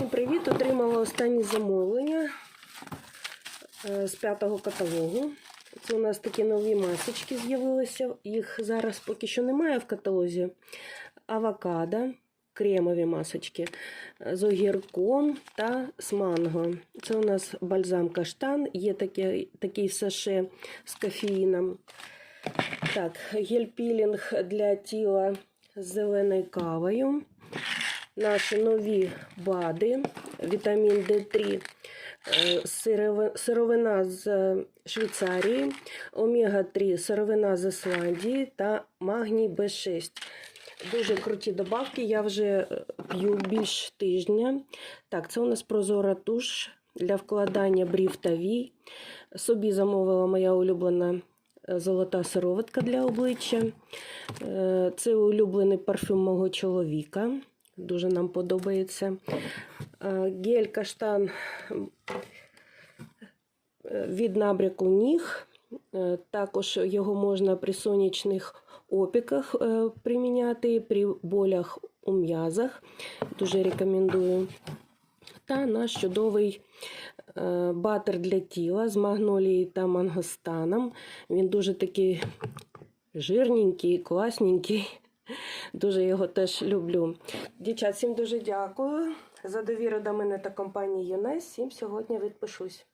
Всім привіт! Отримала останні замовлення е, з п'ятого каталогу. Це у нас такі нові масочки з'явилися. Їх зараз поки що немає в каталозі. Авокадо, кремові масочки е, з огірком та з манго. Це у нас бальзам каштан, є таке, такий саше з кофеїном. Так, гель-пілінг для тіла з зеленою кавою наші нові БАДи, вітамін Д3, е, сировина з е, Швейцарії, омега-3, сировина з Ісландії та магній Б6. Дуже круті добавки. Я вже е, п'ю більш тижня. Так, це у нас прозора туш для вкладання брів та вій. Собі замовила моя улюблена золота сироватка для обличчя. Це улюблений парфюм мого чоловіка. Дуже нам подобається. Е, Гель каштан е, від набряку ніг. Е, Також його можна при сонячних опіках приміняти, при болях у м'язах. Дуже рекомендую. Та наш чудовий батер для тіла з магнолії та мангостаном. Він дуже такий жирненький, класненький. Дуже його теж люблю. Дівчат, всім дуже дякую за довіру до мене та компанії ЮНЕС. Всім сьогодні відпишусь.